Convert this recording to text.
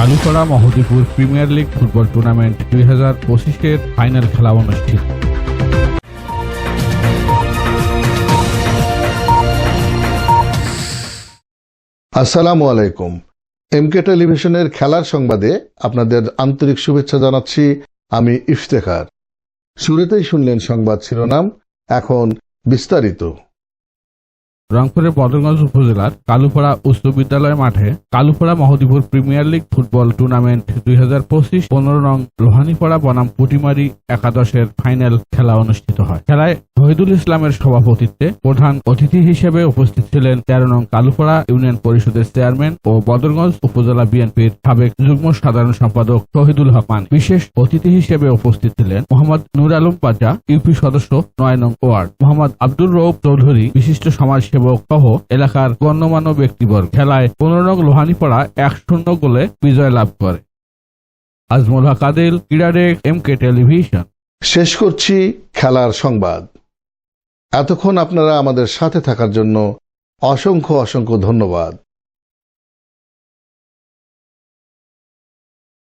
Kalupara Mohdipur premier league football tournament দুই হাজার পঁচিশের ফাইনাল খেলা অনুষ্ঠিত। আসসালামু আলাইকুম। এমকে টেলিভিশনের খেলার সংবাদে আপনাদের আন্তরিক শুভেচ্ছা জানাচ্ছি আমি ইফতেখার। শুরুতেই শুনলেন সংবাদ শিরোনাম, এখন বিস্তারিত। রংপুরের বদরগঞ্জ উপজেলার কালুপাড়া উচ্চ বিদ্যালয় মাঠে Kalupara Mohdipur premier league football tournament দুই হাজার পঁচিশ পনেরো নং লোহানীপাড়া বনাম পুটিমারি একাদশের ফাইনাল খেলা অনুষ্ঠিত হয়। খেলায় শহীদুল ইসলামের সভাপতিত্বে প্রধান অতিথি হিসেবে উপস্থিত ছিলেন তেরো নং কালুপাড়া ইউনিয়ন পরিষদের চেয়ারম্যান ও বদরগঞ্জ উপজেলা বিএনপির সাবেক যুগ্ম সাধারণ সম্পাদক শহীদুল হকমান। বিশেষ অতিথি হিসেবে উপস্থিত ছিলেন মোহাম্মদ নুর আলম পাজা, ইউপি সদস্য নয় নং ওয়ার্ড, মোহাম্মদ আব্দুর রৌফ চৌধুরী, বিশিষ্ট সমাজসেবক সহ এলাকার গণ্যমান্য ব্যক্তিবর্গ খেলায় পনেরো রং লোহানি পড়া এক শূন্য গোলে বিজয় লাভ করে। আজমল হক আদিল ক্রীড়াডেক এম কে টেলিভিশন। শেষ করছি খেলার সংবাদ। এতক্ষণ আপনারা আমাদের সাথে থাকার জন্য অসংখ্য অসংখ্য ধন্যবাদ।